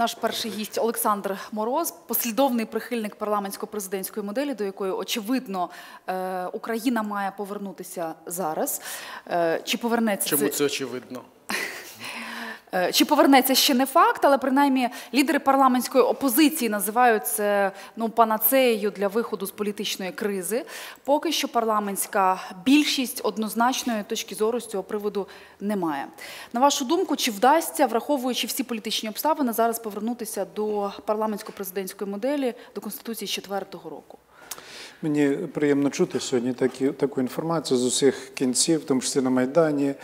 Наш перший гість Олександр Мороз, послідовний прихильник парламентсько-президентської моделі, до якої очевидно е, Україна має повернутися зараз. Е, Чи повернеться Чому це? це очевидно? Е, Чи повернеться ще не факт, але принаймні лідери парламентської опозиції називають це ну панацеєю для виходу з політичної кризи. Поки що парламентська більшість однозначної точки зору з цього приводу немає. На вашу думку, чи вдасться, враховуючи всі політичні обставини, зараз повернутися до парламентсько-президентської моделі до конституції 4-го року? Мені приємно чути сьогодні такі, таку інформацію з усіх кінців, в тому числі на Майдані,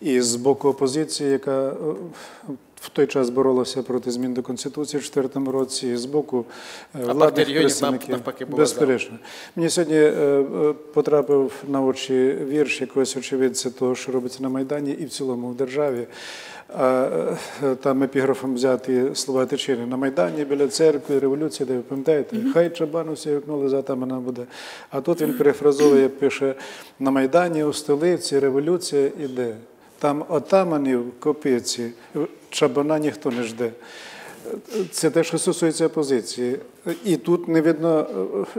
і з боку опозиції, яка е, в той час боролася проти змін до Конституції в 2004 році, з боку е, владних представників. Безперечно. Мені сьогодні е, е, потрапив на очі вірш якогось очевидця того, що робиться на Майдані і в цілому в державі. Там епіграфом взяти слова Тичини. На Майдані біля церкви, революції, де ви пам'ятаєте, хай чабану всі вікнули, за там вона буде. А тут він перефразовує, пише: на Майдані у столиці революція іде. Там отаманів копиці, чабана ніхто не жде. Це те, що стосується опозиції. І тут не видно,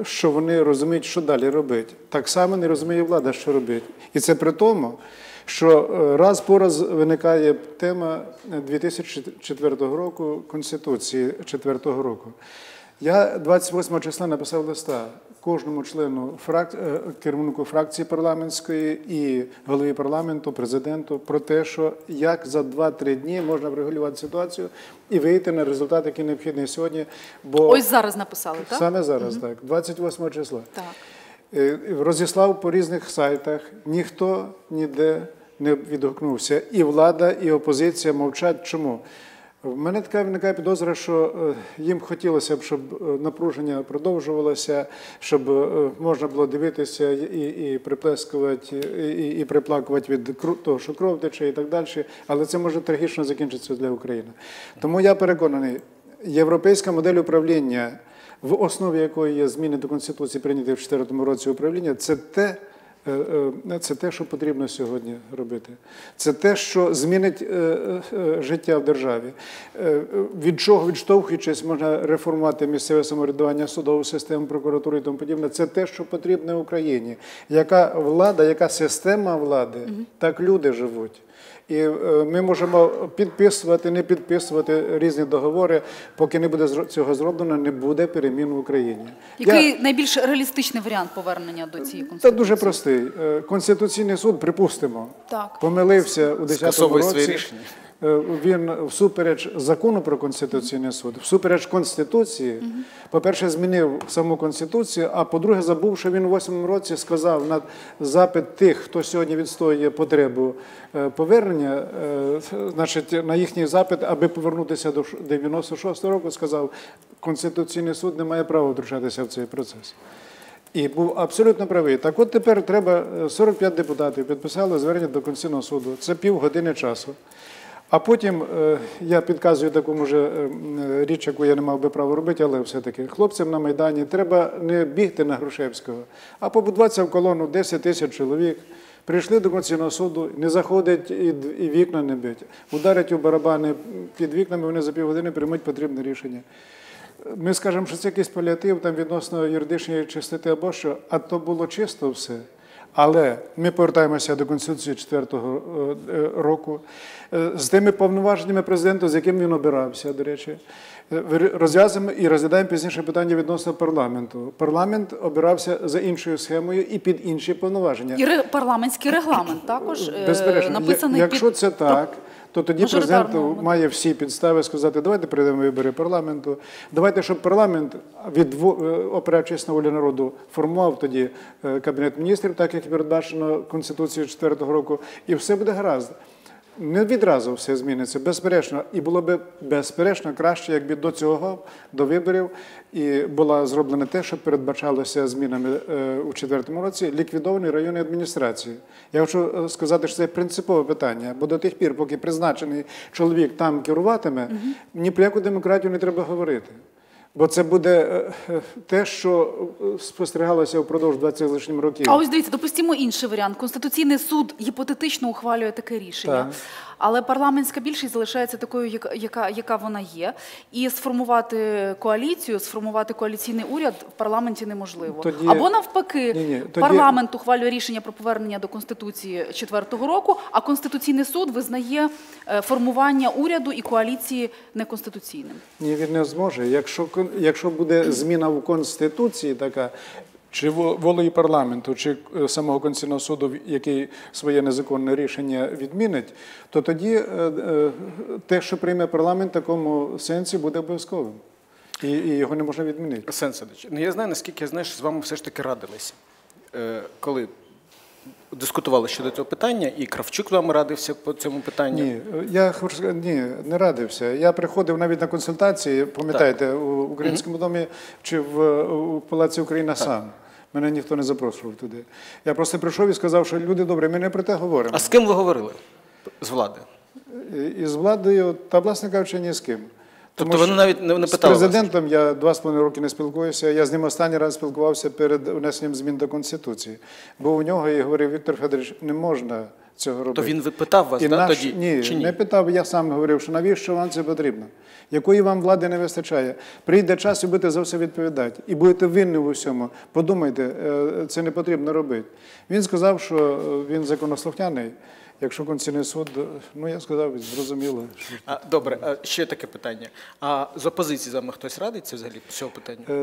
що вони розуміють, що далі робити. Так само не розуміє влада, що робити. І це при тому, що е, раз по раз виникає тема 2004 року Конституції 4 року. Я 28 числа написав листа кожному члену фрак... е, керівнику фракції парламентської і голові парламенту, президенту про те, що як за 2-3 дні можна врегулювати ситуацію і вийти на результат, який необхідний сьогодні. Бо Ось зараз написали, так? саме зараз, так, 28 числа. Так. Е, Розіслав по різних сайтах, ніхто ніде не відгукнувся. І влада, і опозиція мовчать. Чому? В мене така виникає підозра, що е, їм хотілося б, щоб е, напруження продовжувалося, щоб е, можна було дивитися і, і приплескувати, і, і приплакувати від того, що кров тече і так далі. Але це може трагічно закінчитися для України. Тому я переконаний, європейська модель управління, в основі якої є зміни до Конституції, прийняті в 2004 році управління, це те. Е, е, Це те, що потрібно сьогодні робити. Це те, що змінить е, життя в державі. Від чого відштовхуючись, можна реформувати місцеве самоврядування, судову систему, прокуратуру і тому подібне. Це те, що потрібно Україні. Яка влада, яка система влади, так люди живуть. І е, ми можемо підписувати, не підписувати різні договори. Поки не буде цього зроблено, не буде перемін в Україні. Я- Який найбільш реалістичний варіант повернення до цієї конституції? Та дуже простий. Е, Конституційний суд, припустимо, Так. помилився у 10-му році. Своє рішення. Е, Він всупереч закону про Конституційний суд, всупереч Конституції, по-перше, змінив саму Конституцію, а по-друге, забув, що він у 8 році сказав на запит тих, хто сьогодні відстоює потребу е, повернення, е, значить, на їхній запит, аби повернутися до 96 року, сказав, Конституційний суд не має права втручатися в цей процес. І був абсолютно правий. Так от тепер треба е, 45 депутатів підписали звернення до Конституційного суду. Це півгодини часу. А потім е, я підказую таку може е, річ, яку я не мав би права робити, але все-таки хлопцям на Майдані треба не бігти на Грушевського, а побудуватися в колону 10 тисяч чоловік. Прийшли до Конституційного суду, не заходять і вікна не бить. Ударять у барабани під вікнами, вони за півгодини приймуть потрібне рішення. Ми скажемо, що це якийсь паліатив там відносно юридичної чистоти або що, а то було чисто все. Але ми повертаємося до Конституції 4-го е, року е, з тими повноваженнями президента, з яким він обирався, до речі. Е, Розв'язуємо і розглядаємо пізніше питання відносно парламенту. Парламент обирався за іншою схемою і під інші повноваження. І парламентський регламент також е, Безперечно, написаний якщо під це так, то тоді президент має всі підстави сказати, давайте прийдемо вибори парламенту. Давайте, щоб парламент, опираючись на волю народу, формував тоді е, кабінет міністрів, так як передбачено Конституцією 4-го року, і все буде гаразд. Не відразу все зміниться, безперечно. І було б безперечно краще, якби до цього, до виборів, і було зроблено те, що передбачалося змінами е, у четвертому році, ліквідовані районні адміністрації. Я хочу е, сказати, що це принципове питання, бо до тих пір, поки призначений чоловік там керуватиме, ні про яку демократію не треба говорити. Бо це буде е, е, те, що е, спостерігалося впродовж 20 з лишнім років. А ось дивіться, допустимо інший варіант. Конституційний суд гіпотетично ухвалює таке рішення, Так. але парламентська більшість залишається такою, яка, яка, вона є. І сформувати коаліцію, сформувати коаліційний уряд в парламенті неможливо. Тоді- Або навпаки, Ні-ні, тоді- парламент ухвалює рішення про повернення до конституції четвертого року, а конституційний суд визнає формування уряду і коаліції неконституційним. Ні, він не зможе. Якщо, якщо буде зміна в Конституції така, чи во- волею парламенту, чи е, самого Конституційного суду, який своє незаконне рішення відмінить, то тоді е, е, те, що прийме парламент, в такому сенсі буде обов'язковим. І, його не можна відмінити. Арсен Сидорович, ну я знаю, наскільки я знаю, що з вами все ж таки радилися. Коли дискутували щодо цього питання, і Кравчук з вами радився по цьому питанню. Ні, я ні, не радився. Я приходив навіть на консультації, пам'ятаєте, у українському домі чи в у Палаці Україна сам. Мене ніхто не запрошував туди. Я просто прийшов і сказав, що люди добрі, ми не про те говоримо. А з ким ви говорили з влади? І з владою, та власне кажучи, ні з ким. Тобто Тому вони навіть не, не з президентом вас? я два з половиною роки не спілкуюся. Я з ним останній раз спілкувався перед внесенням змін до Конституції. Бо у нього я говорив, Віктор Федорович, не можна цього робити. То він питав вас, да, наш- тоді? Ні, чи ні? не питав, я сам говорив, що навіщо вам це потрібно? Якої вам влади не вистачає? Прийде час і будете за все відповідати. І будете винні в усьому. Подумайте, е, це не потрібно робити. Він сказав, що е, він законослухняний. Якщо Конституційний суд, е, ну я сказав, зрозуміло. що- А, добре, а ще таке питання. А з опозиції з вами хтось радиться взагалі з цього питання?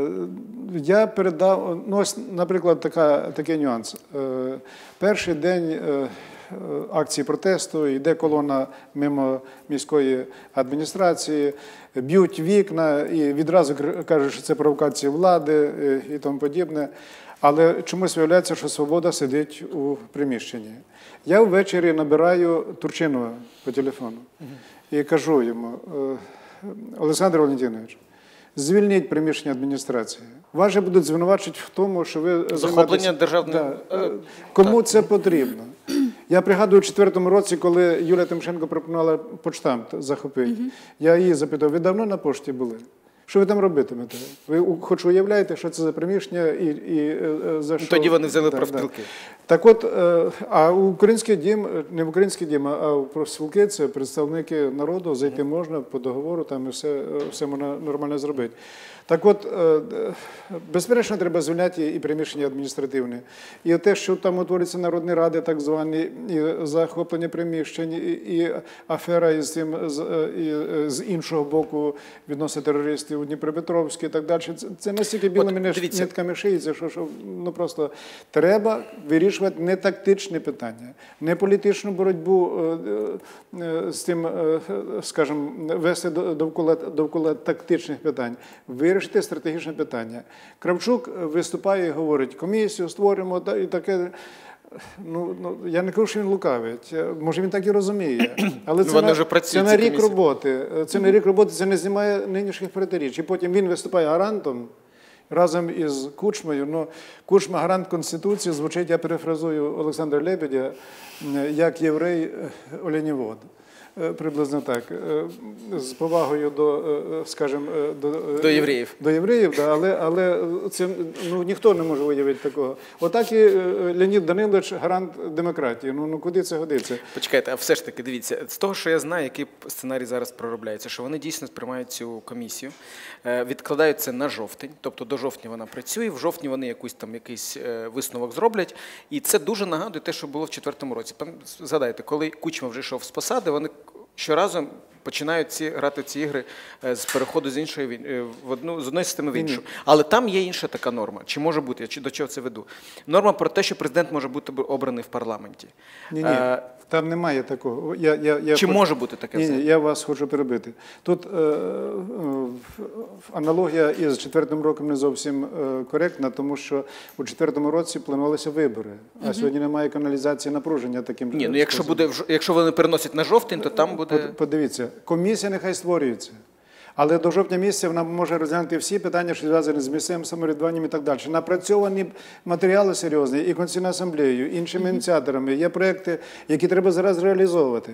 Я передав, ну ось, наприклад, така, такий нюанс. Перший день акції протесту йде колона мимо міської адміністрації, б'ють вікна і відразу кажуть, що це провокація влади е, і тому подібне. Але чомусь виявляється, що свобода сидить у приміщенні. Я ввечері набираю Турчинова по телефону і кажу йому, е, Олександр Валентинович, Звільніть приміщення адміністрації. Вас же будуть звинувачувати в тому, що ви Захоплення займаєтесь- Да. е, Кому це потрібно? Я пригадую у четвертому році, коли Юлія Тимошенко пропонувала почтамт захопити. Я її запитав, ви давно на пошті були? Що ви там робитимете? Ви хоч уявляєте, що це за приміщення і, і е, е, за що? Тоді вони взяли Да, профспілки. да. Так от, е, а український дім, не в український дім, а у профспілки це представники народу, зайти можна по договору, там і все, все можна нормально зробити. Так от, е, е, безперечно, треба звільняти і приміщення адміністративне. І те, що там утворюються народні ради, так звані, і захоплення приміщень, і, і афера із цим з, е, і, з іншого боку відносно терористів у Дніпропетровській і так далі. Це, це настільки білими нитками шиється, що, що ну просто треба вирішувати не тактичні питання, не політичну боротьбу з тим, скажімо, вести довкола, довкола тактичних питань, вирішити стратегічне питання. Кравчук виступає і говорить, комісію створимо і таке. Ну, ну я не кажу, що він лукавить. Е, Може він так і розуміє. Але Ну, це, вони на, вже це на рік комісії. роботи. Е, Це на рік роботи, це не знімає нинішніх протиріч. І потім він виступає гарантом разом із Кучмою. Ну, Кучма гарант Конституції звучить, я перефразую Олександра Лебедя, е, як єврей е, оленівод. Е, Приблизно так. Е, З повагою до, е, скажімо, е, до, е, До євреїв. До євреїв, да, але, але це ну, ніхто не може уявити такого. Отак і е, Леонід Данилович гарант демократії. Ну, ну куди це годиться? Почекайте, а все ж таки, дивіться, з того, що я знаю, який сценарій зараз проробляється, що вони дійсно сприймають цю комісію, е, відкладають це на жовтень, тобто до жовтня вона працює, в жовтні вони якусь там якийсь е, висновок зроблять. І це дуже нагадує те, що було в четвертому році. Згадайте, коли Кучма вже йшов з посади, вони щоразу починають ці грати ці ігри е, з переходу з іншої е, в одну з одної системи в іншу. Але там є інша така норма. Чи може бути, я до чого це веду? Норма про те, що президент може бути обраний в парламенті. Ні, ні, Е, там немає такого. Я, я, я Чи хочу- може бути таке Ні, ні, я вас хочу перебити. Тут е, е, аналогія із четвертим роком не зовсім е, коректна, тому що у четвертому році планувалися вибори, а сьогодні немає каналізації напруження таким Ні, ну якщо буде якщо вони переносять на жовтень, то там буде. Подивіться, комісія нехай створюється. Але до жовтня місяця вона може розглянути всі питання, що зв'язані з місцевим самоврядуванням і так далі. Напрацьовані матеріали серйозні і Конституційною асамблеєю, і іншими ініціаторами. Є проекти, які треба зараз реалізовувати.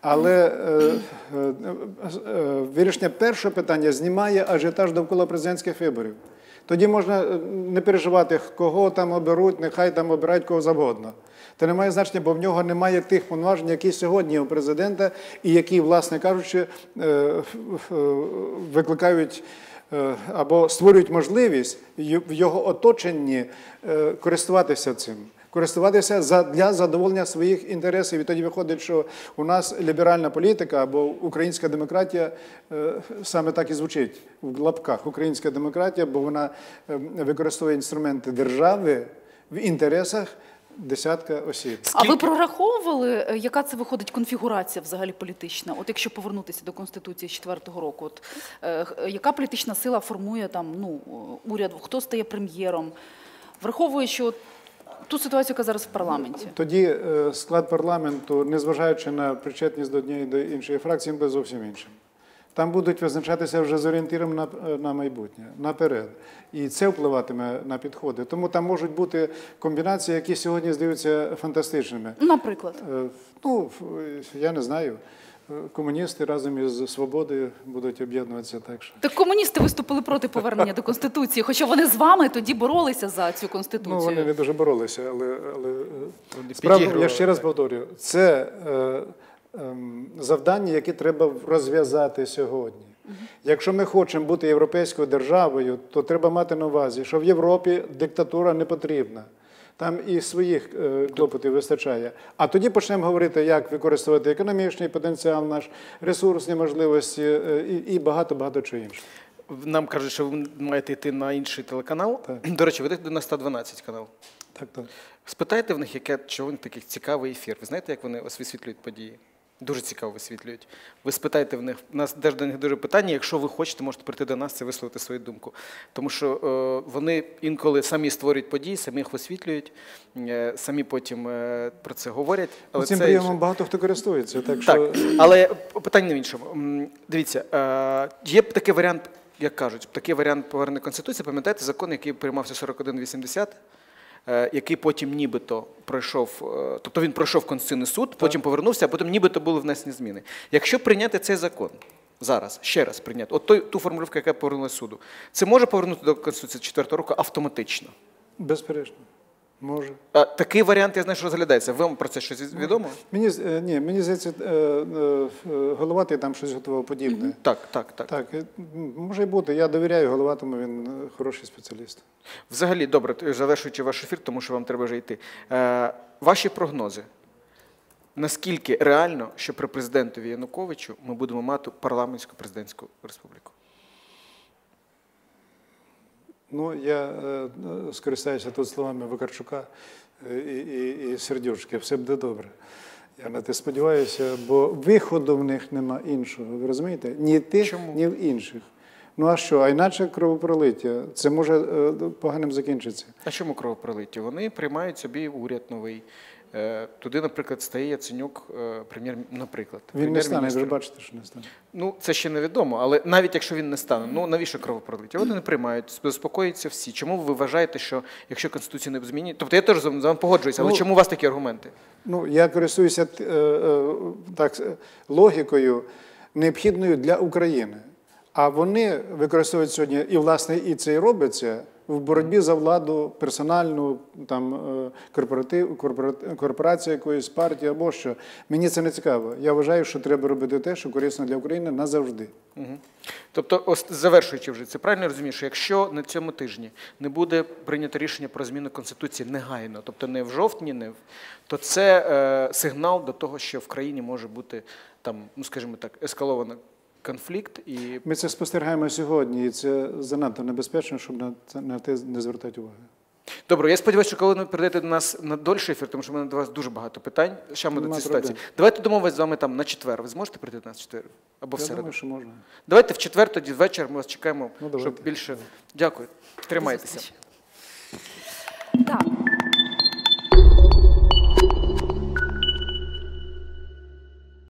Але е, е, е, вирішення першого питання знімає ажіотаж довкола президентських виборів. Тоді можна не переживати, кого там оберуть, нехай там обирають кого завгодно. Це не має значення, бо в нього немає тих повноважень, які сьогодні у президента, і які, власне кажучи, е, е, викликають е, або створюють можливість в його оточенні користуватися цим. Користуватися для задоволення своїх інтересів. І тоді виходить, що у нас ліберальна політика або українська демократія саме так і звучить в лапках. Українська демократія, бо вона е, використовує інструменти держави в інтересах десятка осіб. А ви прораховували, е, яка це виходить конфігурація взагалі політична? От якщо повернутися до конституції четвертого року, от е, яка політична сила формує там ну е, уряд? Хто стає прем'єром? Враховуючи от ту ситуацію, яка зараз в парламенті. Тоді е, склад парламенту, незважаючи на причетність до однієї до іншої фракції, він буде зовсім іншим. Там будуть визначатися вже з орієнтиром на, на майбутнє, наперед. І це впливатиме на підходи. Тому там можуть бути комбінації, які сьогодні здаються фантастичними. Наприклад, Е, Ну, я не знаю. Е, Комуністи разом із свободою будуть об'єднуватися так що. так комуністи виступили проти повернення до конституції, хоча вони з вами тоді боролися за цю конституцію. Ну, вони не дуже боролися, але, але е, я ще раз повторюю, це е, завдання, які треба розв'язати сьогодні. Якщо ми хочемо бути європейською державою, то треба мати на увазі, що в Європі диктатура не потрібна. Там і своїх е, клопотів вистачає. А тоді почнемо говорити, як використовувати економічний потенціал наш, ресурсні можливості е, і, і багато-багато чого іншого. Нам кажуть, що ви маєте йти на інший телеканал. Так. До речі, ви йдете на 112 канал. Так, так. Спитайте в них, яке чого вони такий цікавий ефір. Ви знаєте, як вони ось висвітлюють події? Дуже цікаво висвітлюють. Ви спитайте в них, у нас теж до них дуже питання. Якщо ви хочете, можете прийти до нас і висловити свою думку. Тому що е, вони інколи самі створюють події, самі їх висвітлюють, е, самі потім е, про це говорять. Але Цим це прийомом багато хто користується. Так, що... так, але питання не в іншому. Дивіться, е, є такий варіант, як кажуть, такий варіант повернення Конституції. Пам'ятаєте закон, який приймався 4180, е, який потім нібито пройшов, е, тобто він пройшов Конституційний суд, потім повернувся, а потім нібито були внесені зміни. Якщо прийняти цей закон зараз, ще раз прийняти, от той, ту формулювку, яка повернулася суду, це може повернути до Конституції 4 року автоматично. Безперечно. Може. А, такий варіант, я знаю, що розглядається. Вам про це щось відомо? Мені, е, ні, мені здається, е, е, Головатий там щось готував подібне. Так, так, так. Так, е, може й бути. Я довіряю Головатому, він хороший спеціаліст. Взагалі, добре, завершуючи ваш ефір, тому що вам треба вже йти. Ваші прогнози. Наскільки реально, що при президентові Януковичу ми будемо мати парламентську президентську республіку? Ну, я е, скористаюся тут словами Вакарчука е, і, і, і Сердюшки. Все буде добре. Я на те сподіваюся, бо виходу в них нема іншого. Ви розумієте? Ні тих, Чому? ні в інших. Ну а що? А іначе кровопролиття. Це може е, поганим закінчитися. А чому кровопролиття? Вони приймають собі уряд новий. Е, туди, наприклад, стає Яценюк, е, прем'єр, наприклад. Він не стане, ви бачите, що не стане. Ну, це ще невідомо, але навіть якщо він не стане, ну навіщо кровопролиття? Вони не приймають, заспокоюються всі. Чому ви вважаєте, що якщо Конституція не змінює? Тобто я теж з вами погоджуюся, але Ну, чому у вас такі аргументи? Ну, я користуюся е, так, логікою, необхідною для України. А вони використовують сьогодні, і власне і це і робиться в боротьбі за владу персональну, там е, корпоратив, корпора- корпорація якоїсь партії або що. Мені це не цікаво. Я вважаю, що треба робити те, що корисно для України назавжди. Мгм. Тобто, ось завершуючи вже це, правильно розумію, що якщо на цьому тижні не буде прийнято рішення про зміну Конституції негайно, тобто не в жовтні, не в то це е, сигнал до того, що в країні може бути там, ну скажімо так, ескалований конфлікт і Ми це спостерігаємо сьогодні, і це занадто небезпечно, щоб на це на те не звертати уваги. Добре, я сподіваюся, що коли ви прийдете до нас на дольший ефір, тому що в мене до вас дуже багато питань. Ще ми до цієї ситуації. Давайте домовимося з вами там на четвер. Ви зможете прийти до нас в четвер або в Я середу? думаю, що можна. Давайте в четвер тоді ввечері ми вас чекаємо, Ну, щоб більше. Дякую. Тримайтеся.